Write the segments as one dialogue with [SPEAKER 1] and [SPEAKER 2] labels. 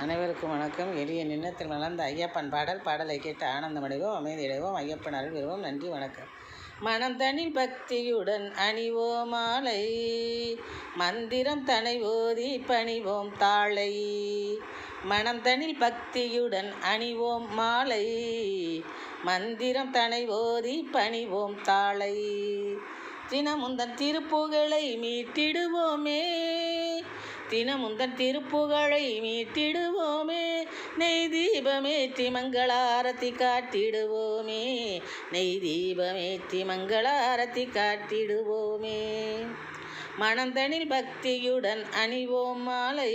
[SPEAKER 1] அனைவருக்கும் வணக்கம். எளிய நின்னத்தில் வளர்ந்த ஐயப்பன் பாடல் பாடலை கேட்டு ஆனந்தமடைவோம் அமைதியடைவோம் ஐயப்பன் அருள் பெறுவோம். நன்றி வணக்கம். மனம் தனி பக்தியுடன் அணிவோம் மாலை. மந்திரம் தனை ஓதி பணிவோம் தாளை. மனம் தனில் பக்தியுடன் அணிவோம் மாலை. மந்திரம் தனை ஓதி பணிவோம் தாளை. தினமுந்தன் திருப்புகளை மீட்டிடுவோமே. தினமுந்தன் திருப்புகழை மீட்டிடுவோமே. நெய் தீபமேற்றி மங்களாரத்தி காட்டிடுவோமே. நெய் தீபமேற்றி மங்களாரத்தி காட்டிடுவோமே. மணந்தனில் பக்தியுடன் அணிவோம் மாலை.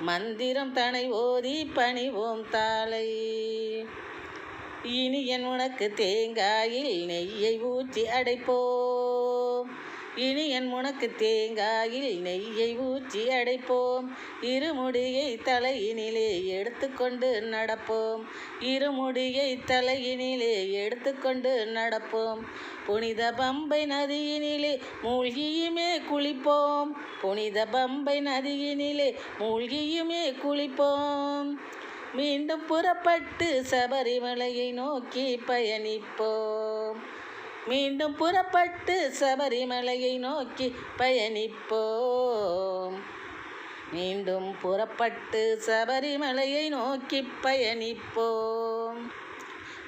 [SPEAKER 1] மந்திரம் தனை ஓதி பணிவோம் தாளை. இனி என் உனக்கு தேங்காயில் நெய்யை ஊற்றி அடைப்போம். இனி என் உனக்கு தேங்காயில் நெய்யை ஊற்றி அடைப்போம். இருமுடியை தலையினிலே எடுத்துக்கொண்டு நடப்போம். இருமுடியை தலையினிலே எடுத்துக்கொண்டு நடப்போம். புனித பம்பை நதியினிலே மூழ்கியுமே குளிப்போம். புனித பம்பை நதியினிலே மூழ்கியுமே குளிப்போம். மீண்டும் புறப்பட்டு சபரிமலையை நோக்கி பயணிப்போம். மீண்டும் புறப்பட்டு சபரிமலையை நோக்கி பயணிப்போம். மீண்டும் புறப்பட்டு சபரிமலையை நோக்கி பயணிப்போம்.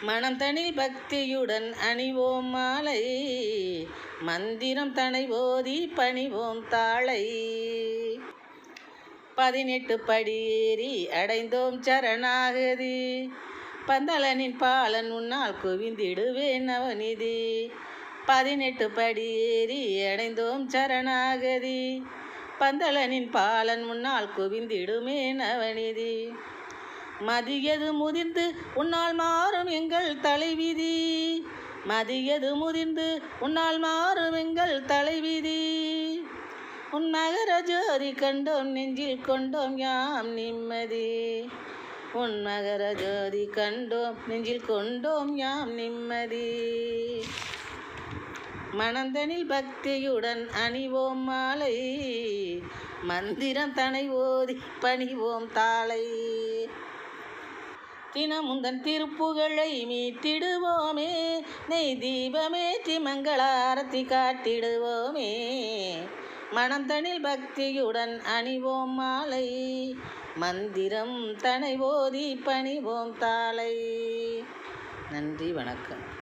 [SPEAKER 1] மனம் தனில் பக்தியுடன் அணிவோம் மாலை. மந்திரம் தனை ஓதி பணிவோம் தாளை. பதினெட்டு படியேறி அடைந்தோம் சரணாகதி. பந்தளனின் பாலன் உன்னால் குவிந்திடுவேன் நவநிதி பதினெட்டு படி ஏறி அடைந்தோம் சரணாகதி. பந்தளனின் பாலன் முன்னால் குவிந்திடுமே நவநிதி மதியது முதிர்ந்து உன்னால் மாறும் எங்கள் தலைவிதி. மதியது முதிர்ந்து உன்னால் மாறும் எங்கள் தலைவிதி. உன் மகர ஜோதி கண்டோம் நெஞ்சில் கொண்டோம் யாம் நிம்மதி. பொன்மகர ஜோதி கண்டோம் நெஞ்சில் கொண்டோம் யாம் நிம்மதி. மணந்தனில் பக்தியுடன் அணிவோம் மாலை மந்திரம் தனை ஓதி பணிவோம் தாளை. தினமுந்தன் திருப்புகழை மீட்டிடுவோமே நெய் தீபமேற்றி மங்களாரத்தி காட்டிடுவோமே. மணந்தனில் பக்தியுடன் அணிவோம் மாலை மந்திரம் தனை ஓதி பணிவோம் தாளை. நன்றி வணக்கம்.